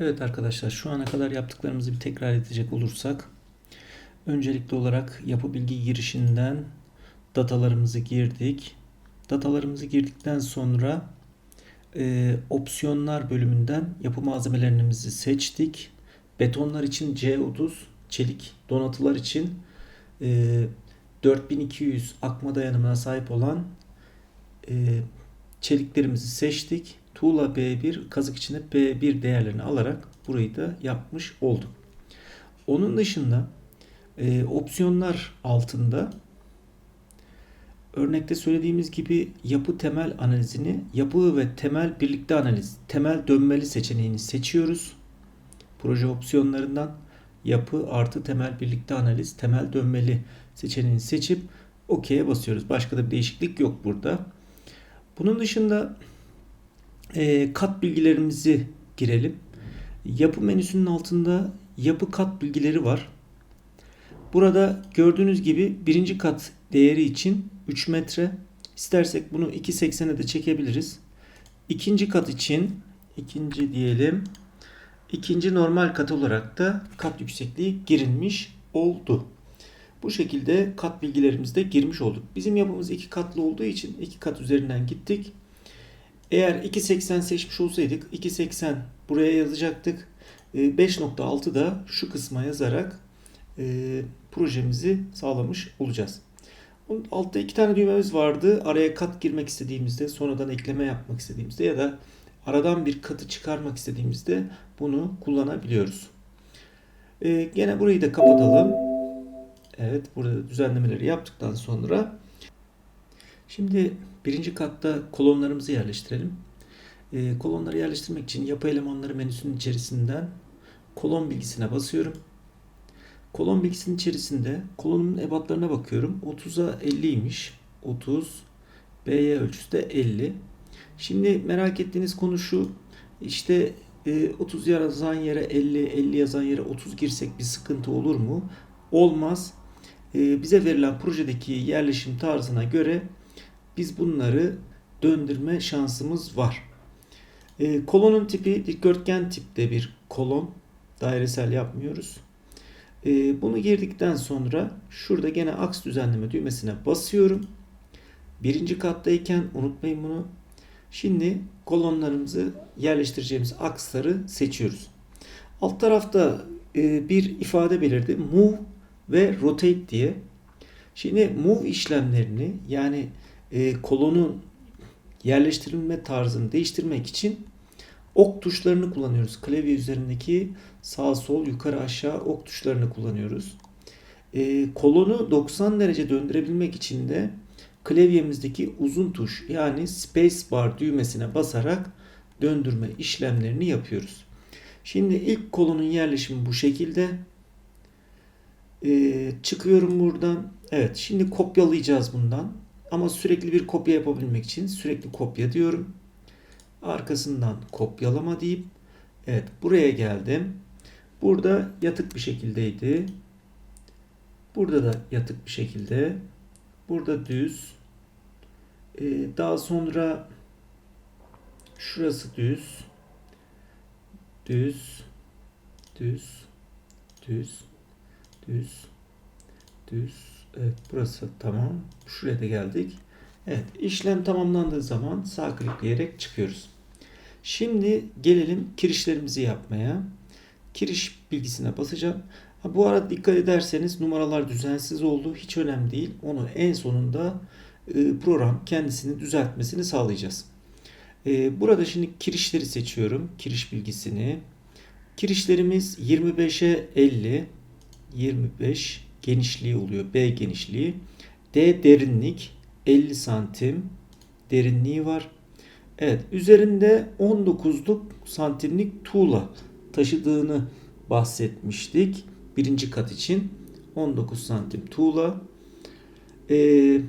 Evet arkadaşlar şu ana kadar yaptıklarımızı bir tekrar edecek olursak öncelikli olarak yapı bilgi girişinden datalarımızı girdik. Datalarımızı girdikten sonra e, opsiyonlar bölümünden yapı malzemelerimizi seçtik. Betonlar için C30, çelik donatılar için e, 4200 akma dayanımına sahip olan e, çeliklerimizi seçtik. Tuğla B1, kazık içine B1 değerlerini alarak burayı da yapmış olduk. Onun dışında e, opsiyonlar altında örnekte söylediğimiz gibi yapı temel analizini yapı ve temel birlikte analiz, temel dönmeli seçeneğini seçiyoruz. Proje opsiyonlarından yapı artı temel birlikte analiz, temel dönmeli seçeneğini seçip OK'ye basıyoruz. Başka da bir değişiklik yok burada. Bunun dışında e, kat bilgilerimizi girelim. Yapı menüsünün altında yapı kat bilgileri var. Burada gördüğünüz gibi birinci kat değeri için 3 metre. İstersek bunu 2.80'e de çekebiliriz. İkinci kat için ikinci diyelim. İkinci normal kat olarak da kat yüksekliği girilmiş oldu. Bu şekilde kat bilgilerimizi de girmiş olduk. Bizim yapımız iki katlı olduğu için iki kat üzerinden gittik. Eğer 2.80 seçmiş olsaydık 2.80 buraya yazacaktık. 5.6 e, da şu kısma yazarak e, projemizi sağlamış olacağız. Altta iki tane düğmemiz vardı. Araya kat girmek istediğimizde, sonradan ekleme yapmak istediğimizde ya da aradan bir katı çıkarmak istediğimizde bunu kullanabiliyoruz. Ee, gene burayı da kapatalım. Evet, burada düzenlemeleri yaptıktan sonra şimdi birinci katta kolonlarımızı yerleştirelim. Ee, kolonları yerleştirmek için yapı elemanları menüsünün içerisinden kolon bilgisine basıyorum. Kolon bilgisinin içerisinde kolonun ebatlarına bakıyorum. 30'a 50'ymiş. 30 B'ye ölçüsü de 50. Şimdi merak ettiğiniz konu şu. İşte 30 e, yazan yere 50, 50 yazan yere 30 girsek bir sıkıntı olur mu? Olmaz. E, bize verilen projedeki yerleşim tarzına göre biz bunları döndürme şansımız var. E, kolonun tipi dikdörtgen tipte bir kolon. Dairesel yapmıyoruz. E, bunu girdikten sonra şurada gene aks düzenleme düğmesine basıyorum. Birinci kattayken unutmayın bunu. Şimdi kolonlarımızı yerleştireceğimiz aksları seçiyoruz. Alt tarafta e, bir ifade belirdi. Move ve rotate diye. Şimdi move işlemlerini yani e, kolonun yerleştirilme tarzını değiştirmek için ok tuşlarını kullanıyoruz. Klavye üzerindeki sağ sol yukarı aşağı ok tuşlarını kullanıyoruz. E, kolonu 90 derece döndürebilmek için de klavyemizdeki uzun tuş yani space bar düğmesine basarak döndürme işlemlerini yapıyoruz. Şimdi ilk kolonun yerleşimi bu şekilde. Ee, çıkıyorum buradan. Evet şimdi kopyalayacağız bundan. Ama sürekli bir kopya yapabilmek için sürekli kopya diyorum. Arkasından kopyalama deyip evet buraya geldim. Burada yatık bir şekildeydi. Burada da yatık bir şekilde. Burada düz. Ee, daha sonra şurası düz. Düz. Düz. Düz. Düz. Düz. Evet burası tamam. Şuraya da geldik. Evet işlem tamamlandığı zaman sağ klikleyerek çıkıyoruz. Şimdi gelelim kirişlerimizi yapmaya. Kiriş bilgisine basacağım. Ha, bu arada dikkat ederseniz numaralar düzensiz oldu. Hiç önemli değil. Onu en sonunda e, program kendisini düzeltmesini sağlayacağız. E, burada şimdi kirişleri seçiyorum. Kiriş bilgisini. Kirişlerimiz 25'e 50. 25 genişliği oluyor. B genişliği. D derinlik 50 santim derinliği var. Evet üzerinde 19'luk santimlik tuğla taşıdığını bahsetmiştik. Birinci kat için 19 santim tuğla. Ee,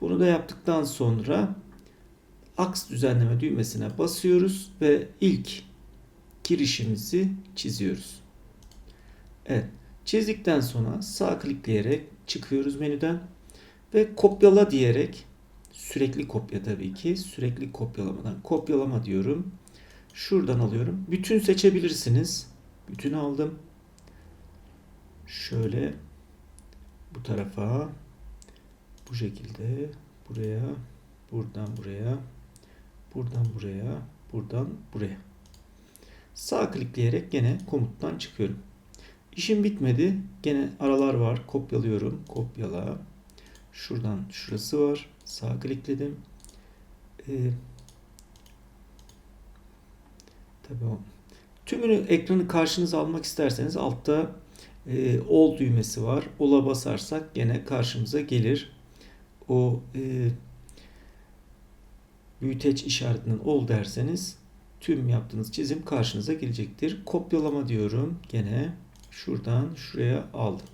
bunu da yaptıktan sonra aks düzenleme düğmesine basıyoruz ve ilk girişimizi çiziyoruz. Evet. Çizdikten sonra sağ klikleyerek çıkıyoruz menüden ve kopyala diyerek sürekli kopya tabii ki sürekli kopyalamadan kopyalama diyorum. Şuradan alıyorum. Bütün seçebilirsiniz. Bütün aldım. Şöyle bu tarafa bu şekilde buraya buradan buraya buradan buraya buradan buraya. Sağ klikleyerek gene komuttan çıkıyorum. İşim bitmedi. Gene aralar var. Kopyalıyorum. Kopyala. Şuradan şurası var. Sağ klikledim. Ee, tabii o. Tümünü ekranı karşınıza almak isterseniz altta e, ol düğmesi var. Ola basarsak gene karşımıza gelir. O e, büyüteç işaretinden ol derseniz tüm yaptığınız çizim karşınıza gelecektir. Kopyalama diyorum. Gene şuradan şuraya aldım.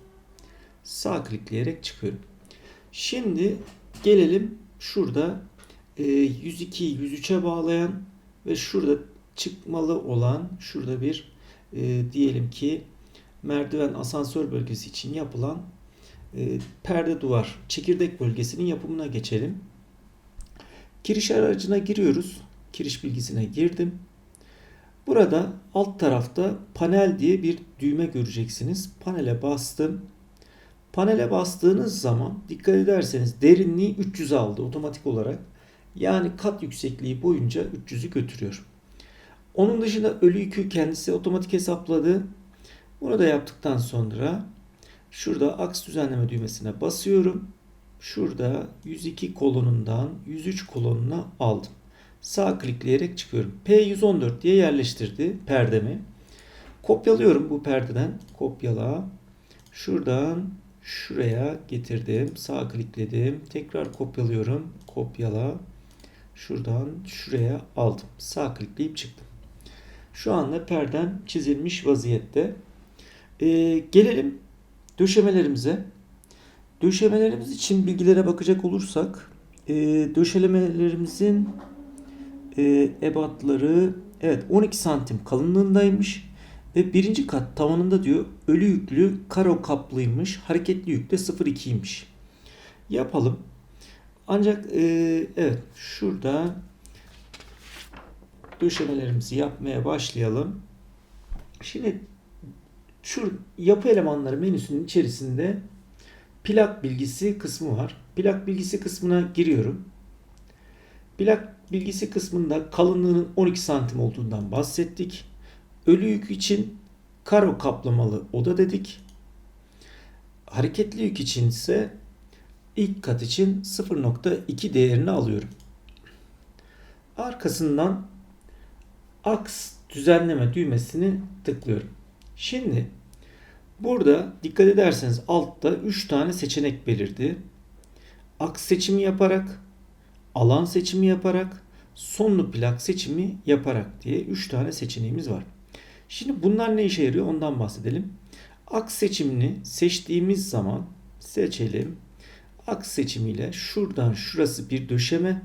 Sağ klikleyerek çıkıyorum. Şimdi gelelim şurada e, 102'yi 103'e bağlayan ve şurada çıkmalı olan şurada bir e, diyelim ki merdiven asansör bölgesi için yapılan e, perde duvar çekirdek bölgesinin yapımına geçelim. Giriş aracına giriyoruz. Giriş bilgisine girdim. Burada alt tarafta panel diye bir düğme göreceksiniz. Panele bastım. Panele bastığınız zaman dikkat ederseniz derinliği 300 aldı otomatik olarak. Yani kat yüksekliği boyunca 300'ü götürüyor. Onun dışında ölü yükü kendisi otomatik hesapladı. Bunu da yaptıktan sonra şurada aks düzenleme düğmesine basıyorum. Şurada 102 kolonundan 103 kolonuna aldım. Sağ klikleyerek çıkıyorum. P114 diye yerleştirdi perdemi. Kopyalıyorum bu perdeden. Kopyala. Şuradan şuraya getirdim. Sağ klikledim. Tekrar kopyalıyorum. Kopyala. Şuradan şuraya aldım. Sağ klikleyip çıktım. Şu anda perdem çizilmiş vaziyette. Ee, gelelim döşemelerimize. Döşemelerimiz için bilgilere bakacak olursak e, döşemelerimizin e, ebatları evet 12 santim kalınlığındaymış ve birinci kat tavanında diyor ölü yüklü karo kaplıymış hareketli yükle 0.2'ymiş. Yapalım. Ancak e, evet şurada döşemelerimizi yapmaya başlayalım. Şimdi şu yapı elemanları menüsünün içerisinde plak bilgisi kısmı var. Plak bilgisi kısmına giriyorum. Plak bilgisi kısmında kalınlığının 12 santim olduğundan bahsettik. Ölü yük için karo kaplamalı oda dedik. Hareketli yük için ise ilk kat için 0.2 değerini alıyorum. Arkasından aks düzenleme düğmesini tıklıyorum. Şimdi burada dikkat ederseniz altta 3 tane seçenek belirdi. Aks seçimi yaparak, alan seçimi yaparak, sonlu plak seçimi yaparak diye 3 tane seçeneğimiz var. Şimdi bunlar ne işe yarıyor ondan bahsedelim. Aks seçimini seçtiğimiz zaman seçelim. Aks seçimiyle şuradan şurası bir döşeme.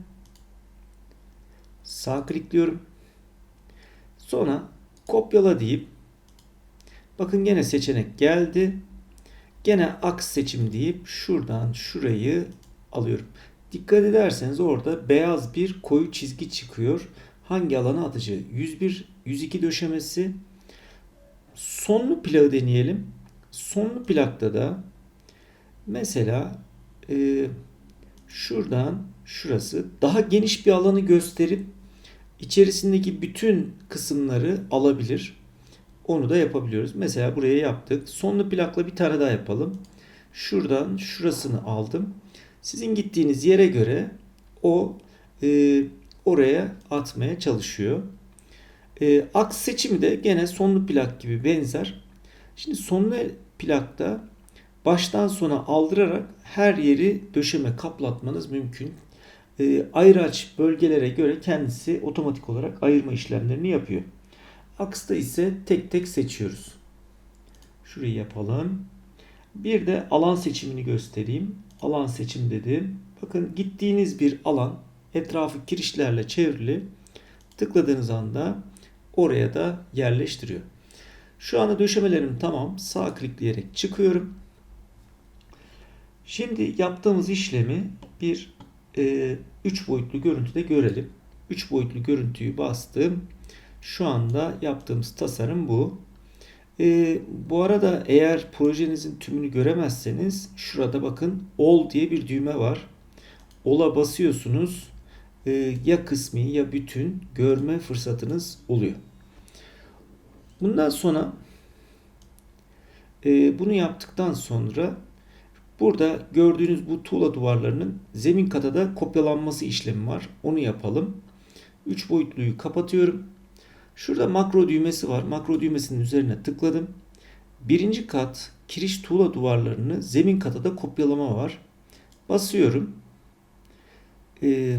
Sağ klikliyorum. Sonra kopyala deyip bakın gene seçenek geldi. Gene aks seçim deyip şuradan şurayı alıyorum. Dikkat ederseniz orada beyaz bir koyu çizgi çıkıyor. Hangi alana atıcı? 101, 102 döşemesi. Sonlu plağı deneyelim. Sonlu plakta da mesela e, şuradan şurası daha geniş bir alanı gösterip içerisindeki bütün kısımları alabilir. Onu da yapabiliyoruz. Mesela buraya yaptık. Sonlu plakla bir tane daha yapalım. Şuradan şurasını aldım. Sizin gittiğiniz yere göre o e, oraya atmaya çalışıyor. E, aks seçimi de gene sonlu plak gibi benzer. Şimdi sonlu plakta baştan sona aldırarak her yeri döşeme kaplatmanız mümkün. E, ayraç bölgelere göre kendisi otomatik olarak ayırma işlemlerini yapıyor. Aksta ise tek tek seçiyoruz. Şurayı yapalım. Bir de alan seçimini göstereyim. Alan seçim dedim. Bakın gittiğiniz bir alan etrafı kirişlerle çevrili. Tıkladığınız anda oraya da yerleştiriyor. Şu anda döşemelerim tamam. Sağ klikleyerek çıkıyorum. Şimdi yaptığımız işlemi bir 3 e, boyutlu görüntüde görelim. 3 boyutlu görüntüyü bastım. Şu anda yaptığımız tasarım bu. Ee, bu arada eğer projenizin tümünü göremezseniz şurada bakın All diye bir düğme var. All'a basıyorsunuz. Ee, ya kısmi ya bütün görme fırsatınız oluyor. Bundan sonra e, bunu yaptıktan sonra burada gördüğünüz bu tuğla duvarlarının zemin kata da kopyalanması işlemi var. Onu yapalım. 3 boyutluyu kapatıyorum. Şurada makro düğmesi var. Makro düğmesinin üzerine tıkladım. Birinci kat kiriş tuğla duvarlarını zemin kata da kopyalama var. Basıyorum. Ee,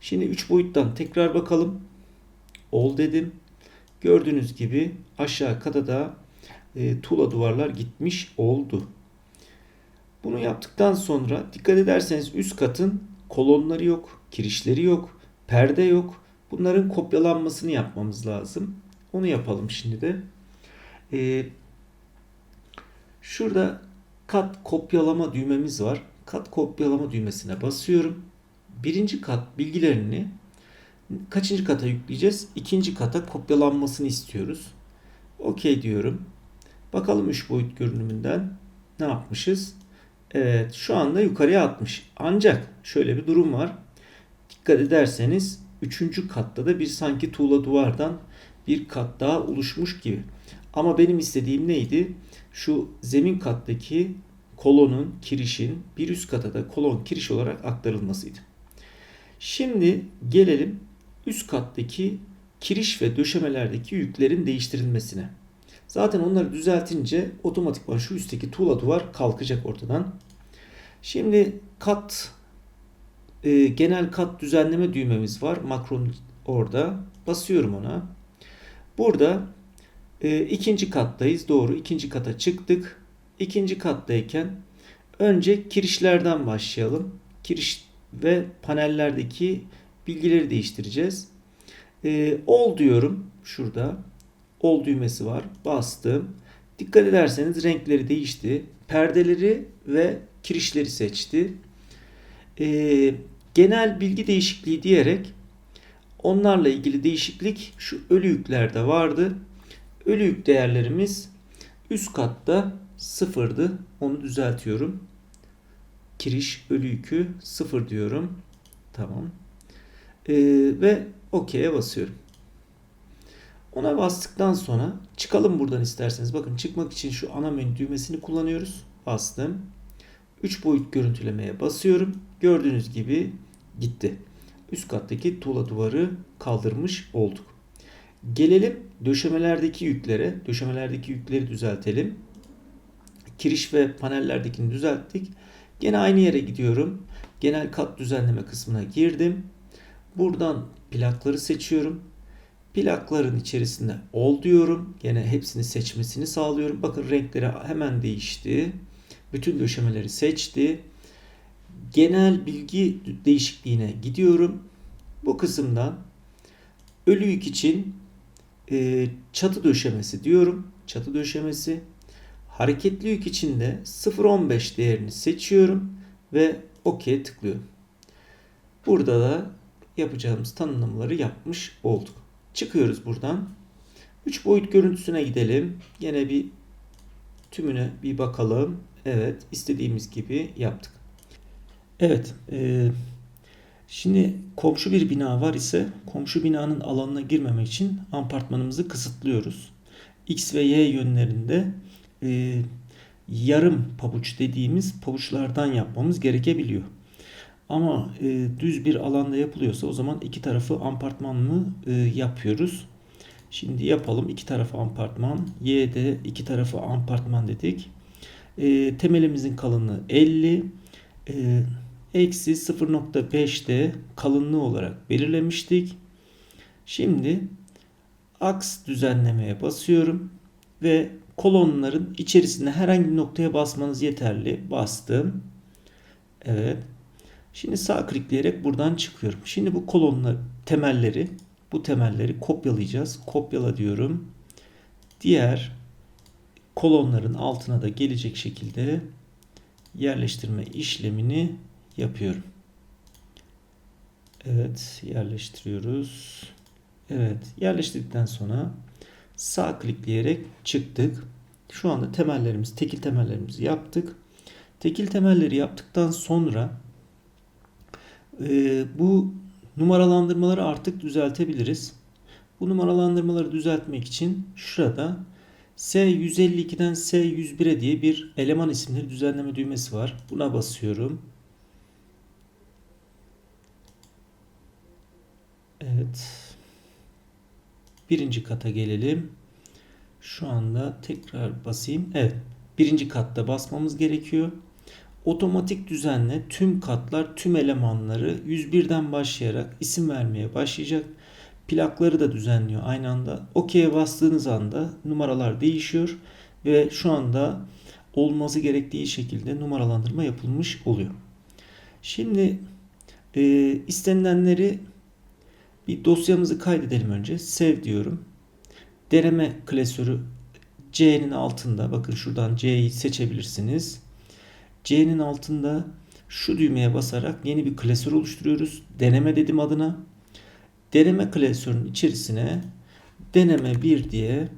şimdi 3 boyuttan tekrar bakalım. Ol dedim. Gördüğünüz gibi aşağı kata da e, tuğla duvarlar gitmiş oldu. Bunu yaptıktan sonra dikkat ederseniz üst katın kolonları yok, kirişleri yok, perde yok. Bunların kopyalanmasını yapmamız lazım. Onu yapalım şimdi de. Ee, şurada kat kopyalama düğmemiz var. Kat kopyalama düğmesine basıyorum. Birinci kat bilgilerini kaçıncı kata yükleyeceğiz? İkinci kata kopyalanmasını istiyoruz. OK diyorum. Bakalım 3 boyut görünümünden ne yapmışız? Evet şu anda yukarıya atmış. Ancak şöyle bir durum var. Dikkat ederseniz 3. katta da bir sanki tuğla duvardan bir kat daha oluşmuş gibi. Ama benim istediğim neydi? Şu zemin kattaki kolonun, kirişin bir üst kata da kolon kiriş olarak aktarılmasıydı. Şimdi gelelim üst kattaki kiriş ve döşemelerdeki yüklerin değiştirilmesine. Zaten onları düzeltince otomatikman şu üstteki tuğla duvar kalkacak ortadan. Şimdi kat e, genel kat düzenleme düğmemiz var. Makron orada. Basıyorum ona. Burada e, ikinci kattayız. Doğru. ikinci kata çıktık. İkinci kattayken önce kirişlerden başlayalım. Kiriş ve panellerdeki bilgileri değiştireceğiz. E, ol diyorum. Şurada. Ol düğmesi var. Bastım. Dikkat ederseniz renkleri değişti. Perdeleri ve kirişleri seçti. Ee, genel bilgi değişikliği diyerek onlarla ilgili değişiklik şu ölü yüklerde vardı. Ölü yük değerlerimiz üst katta sıfırdı. Onu düzeltiyorum. Kiriş ölü yükü sıfır diyorum. Tamam. Ee, ve OK'ye basıyorum. Ona bastıktan sonra çıkalım buradan isterseniz. Bakın çıkmak için şu ana menü düğmesini kullanıyoruz. Bastım. 3 boyut görüntülemeye basıyorum. Gördüğünüz gibi gitti. Üst kattaki tuğla duvarı kaldırmış olduk. Gelelim döşemelerdeki yüklere. Döşemelerdeki yükleri düzeltelim. Kiriş ve panellerdekini düzelttik. Gene aynı yere gidiyorum. Genel kat düzenleme kısmına girdim. Buradan plakları seçiyorum. Plakların içerisinde ol diyorum. Gene hepsini seçmesini sağlıyorum. Bakın renkleri hemen değişti. Bütün döşemeleri seçti. Genel bilgi değişikliğine gidiyorum. Bu kısımdan ölü yük için e, çatı döşemesi diyorum. Çatı döşemesi. Hareketli yük için de 0.15 değerini seçiyorum ve OK tıklıyorum. Burada da yapacağımız tanımlamaları yapmış olduk. Çıkıyoruz buradan. 3 boyut görüntüsüne gidelim. Yine bir tümüne bir bakalım. Evet istediğimiz gibi yaptık. Evet. E, şimdi komşu bir bina var ise komşu binanın alanına girmemek için apartmanımızı kısıtlıyoruz. X ve Y yönlerinde e, yarım pabuç dediğimiz pabuçlardan yapmamız gerekebiliyor. Ama e, düz bir alanda yapılıyorsa o zaman iki tarafı apartmanlı e, yapıyoruz. Şimdi yapalım. iki tarafı apartman. Y'de iki tarafı apartman dedik. E, temelimizin kalınlığı 50. E, eksi 0.5'te kalınlığı olarak belirlemiştik. Şimdi aks düzenlemeye basıyorum ve kolonların içerisinde herhangi bir noktaya basmanız yeterli. Bastım. Evet. Şimdi sağ klikleyerek buradan çıkıyorum. Şimdi bu kolonlar temelleri bu temelleri kopyalayacağız. Kopyala diyorum. Diğer kolonların altına da gelecek şekilde yerleştirme işlemini yapıyorum. Evet yerleştiriyoruz. Evet, yerleştirdikten sonra sağ klikleyerek çıktık. Şu anda temellerimiz, tekil temellerimizi yaptık. Tekil temelleri yaptıktan sonra e, bu numaralandırmaları artık düzeltebiliriz. Bu numaralandırmaları düzeltmek için şurada S152'den S101'e diye bir eleman isimleri düzenleme düğmesi var. Buna basıyorum. Evet. Birinci kata gelelim. Şu anda tekrar basayım. Evet. Birinci katta basmamız gerekiyor. Otomatik düzenle tüm katlar, tüm elemanları 101'den başlayarak isim vermeye başlayacak. Plakları da düzenliyor aynı anda. OK'ye bastığınız anda numaralar değişiyor ve şu anda olması gerektiği şekilde numaralandırma yapılmış oluyor. Şimdi e, istenilenleri bir dosyamızı kaydedelim önce. Sev diyorum. Deneme klasörü C'nin altında bakın şuradan C'yi seçebilirsiniz. C'nin altında şu düğmeye basarak yeni bir klasör oluşturuyoruz. Deneme dedim adına. Deneme klasörünün içerisine deneme 1 diye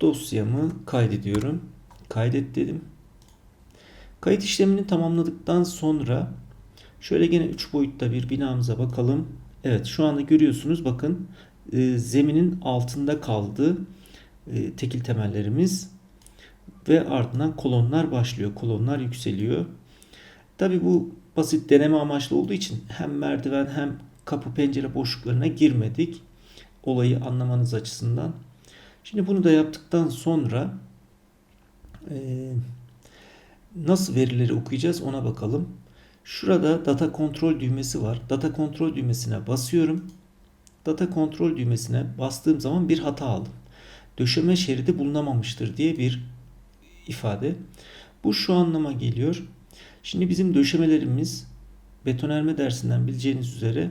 dosyamı kaydediyorum. Kaydet dedim. Kayıt işlemini tamamladıktan sonra şöyle gene 3 boyutta bir binamıza bakalım. Evet şu anda görüyorsunuz bakın e, zeminin altında kaldı e, tekil temellerimiz ve ardından kolonlar başlıyor. Kolonlar yükseliyor. Tabi bu basit deneme amaçlı olduğu için hem merdiven hem kapı pencere boşluklarına girmedik. Olayı anlamanız açısından. Şimdi bunu da yaptıktan sonra e, nasıl verileri okuyacağız ona bakalım. Şurada data kontrol düğmesi var. Data kontrol düğmesine basıyorum. Data kontrol düğmesine bastığım zaman bir hata aldım. Döşeme şeridi bulunamamıştır diye bir ifade. Bu şu anlama geliyor. Şimdi bizim döşemelerimiz betonerme dersinden bileceğiniz üzere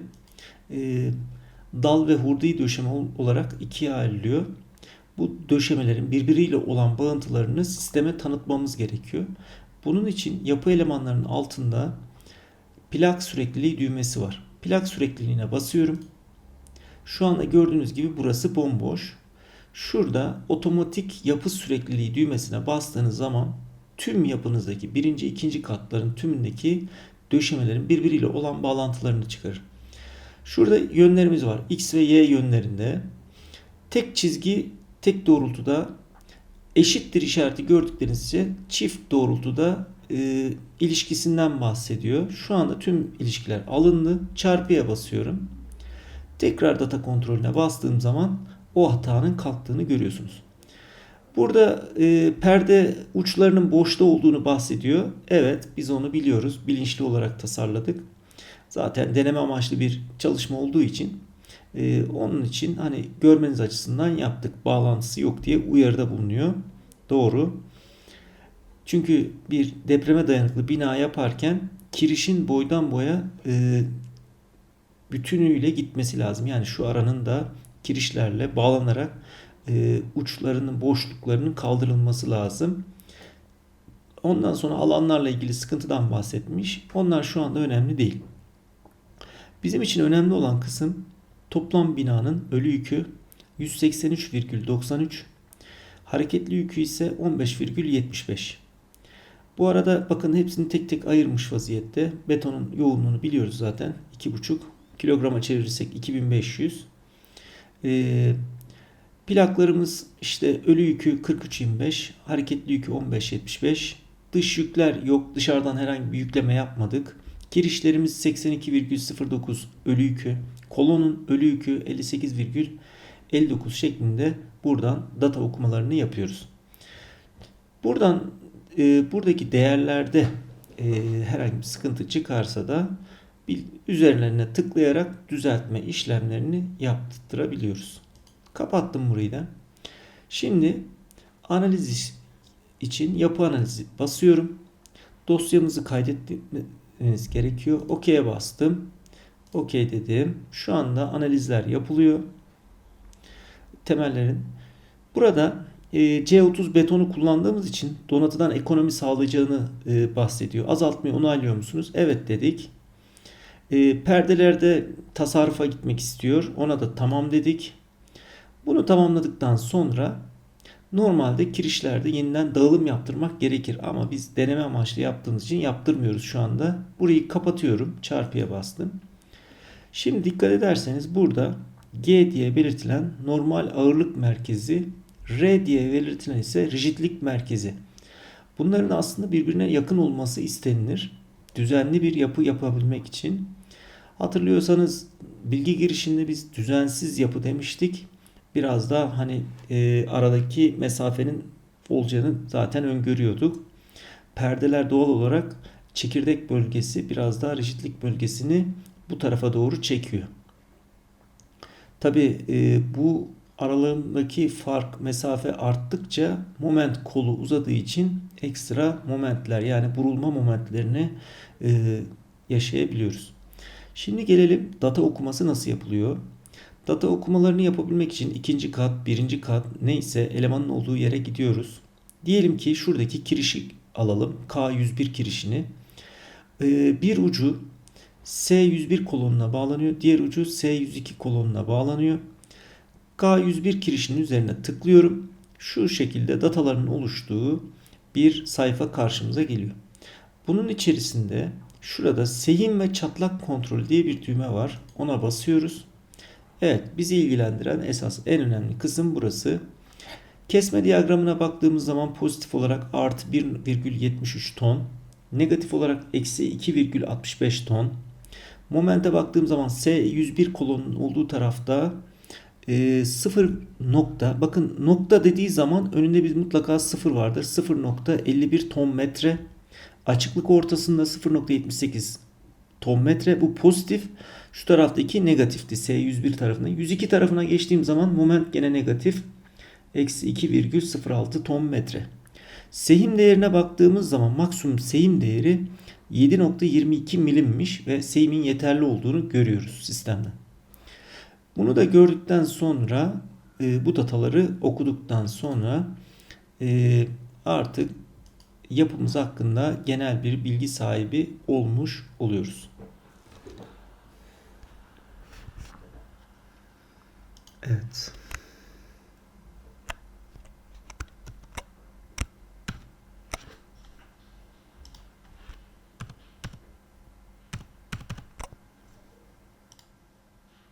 e, dal ve hurdi döşeme olarak ikiye ayrılıyor. Bu döşemelerin birbiriyle olan bağıntılarını sisteme tanıtmamız gerekiyor. Bunun için yapı elemanlarının altında plak sürekliliği düğmesi var. Plak sürekliliğine basıyorum. Şu anda gördüğünüz gibi burası bomboş. Şurada otomatik yapı sürekliliği düğmesine bastığınız zaman tüm yapınızdaki birinci, ikinci katların tümündeki döşemelerin birbiriyle olan bağlantılarını çıkarır. Şurada yönlerimiz var. X ve Y yönlerinde. Tek çizgi tek doğrultuda eşittir işareti gördüklerinizce çift doğrultuda e, ilişkisinden bahsediyor. Şu anda tüm ilişkiler alındı. Çarpıya basıyorum. Tekrar data kontrolüne bastığım zaman o hatanın kalktığını görüyorsunuz. Burada e, perde uçlarının boşta olduğunu bahsediyor. Evet biz onu biliyoruz. Bilinçli olarak tasarladık. Zaten deneme amaçlı bir çalışma olduğu için e, onun için hani görmeniz açısından yaptık. Bağlantısı yok diye uyarıda bulunuyor. Doğru. Çünkü bir depreme dayanıklı bina yaparken kirişin boydan boya e, bütünüyle gitmesi lazım. Yani şu aranın da kirişlerle bağlanarak e, uçlarının boşluklarının kaldırılması lazım. Ondan sonra alanlarla ilgili sıkıntıdan bahsetmiş. Onlar şu anda önemli değil. Bizim için önemli olan kısım toplam binanın ölü yükü 183,93 hareketli yükü ise 15,75. Bu arada bakın hepsini tek tek ayırmış vaziyette. Betonun yoğunluğunu biliyoruz zaten. 2,5 kilograma çevirirsek 2500. Ee, plaklarımız işte ölü yükü 43.25, hareketli yükü 15.75. Dış yükler yok. Dışarıdan herhangi bir yükleme yapmadık. Girişlerimiz 82,09 ölü yükü. Kolonun ölü yükü 58,59 şeklinde buradan data okumalarını yapıyoruz. Buradan e, buradaki değerlerde e, herhangi bir sıkıntı çıkarsa da üzerlerine tıklayarak düzeltme işlemlerini yaptırabiliyoruz. Kapattım burayı da. Şimdi analiz için yapı analizi basıyorum. Dosyamızı kaydetmeniz gerekiyor. OK'ye bastım. OK dedim. Şu anda analizler yapılıyor. Temellerin. Burada C30 betonu kullandığımız için donatıdan ekonomi sağlayacağını e, bahsediyor. Azaltmayı onaylıyor musunuz? Evet dedik. E, perdelerde tasarrufa gitmek istiyor. Ona da tamam dedik. Bunu tamamladıktan sonra normalde kirişlerde yeniden dağılım yaptırmak gerekir. Ama biz deneme amaçlı yaptığımız için yaptırmıyoruz şu anda. Burayı kapatıyorum. Çarpıya bastım. Şimdi dikkat ederseniz burada G diye belirtilen normal ağırlık merkezi, R diye belirtilen ise rigidlik merkezi. Bunların aslında birbirine yakın olması istenilir. Düzenli bir yapı yapabilmek için. Hatırlıyorsanız bilgi girişinde biz düzensiz yapı demiştik. Biraz da hani e, aradaki mesafenin olacağını zaten öngörüyorduk. Perdeler doğal olarak çekirdek bölgesi biraz daha rigidlik bölgesini bu tarafa doğru çekiyor. Tabi e, bu aralarındaki fark mesafe arttıkça moment kolu uzadığı için ekstra momentler yani burulma momentlerini e, yaşayabiliyoruz. Şimdi gelelim data okuması nasıl yapılıyor? Data okumalarını yapabilmek için ikinci kat, birinci kat neyse elemanın olduğu yere gidiyoruz. Diyelim ki şuradaki kirişi alalım. K101 kirişini. E, bir ucu S101 kolonuna bağlanıyor. Diğer ucu S102 kolonuna bağlanıyor. K101 kirişinin üzerine tıklıyorum. Şu şekilde dataların oluştuğu bir sayfa karşımıza geliyor. Bunun içerisinde şurada sehim ve çatlak kontrol diye bir düğme var. Ona basıyoruz. Evet bizi ilgilendiren esas en önemli kısım burası. Kesme diyagramına baktığımız zaman pozitif olarak artı 1,73 ton, negatif olarak eksi 2,65 ton. Momente baktığım zaman S101 kolonun olduğu tarafta e, 0 nokta bakın nokta dediği zaman önünde bir mutlaka 0 vardır. 0.51 ton metre. Açıklık ortasında 0.78 ton metre. Bu pozitif. Şu taraftaki negatifti. S101 tarafına. 102 tarafına geçtiğim zaman moment gene negatif. Eksi 2,06 ton metre. Sehim değerine baktığımız zaman maksimum sehim değeri 7.22 milimmiş ve seyimin yeterli olduğunu görüyoruz sistemden. Bunu da gördükten sonra e, bu dataları okuduktan sonra e, artık yapımız hakkında genel bir bilgi sahibi olmuş oluyoruz. Evet.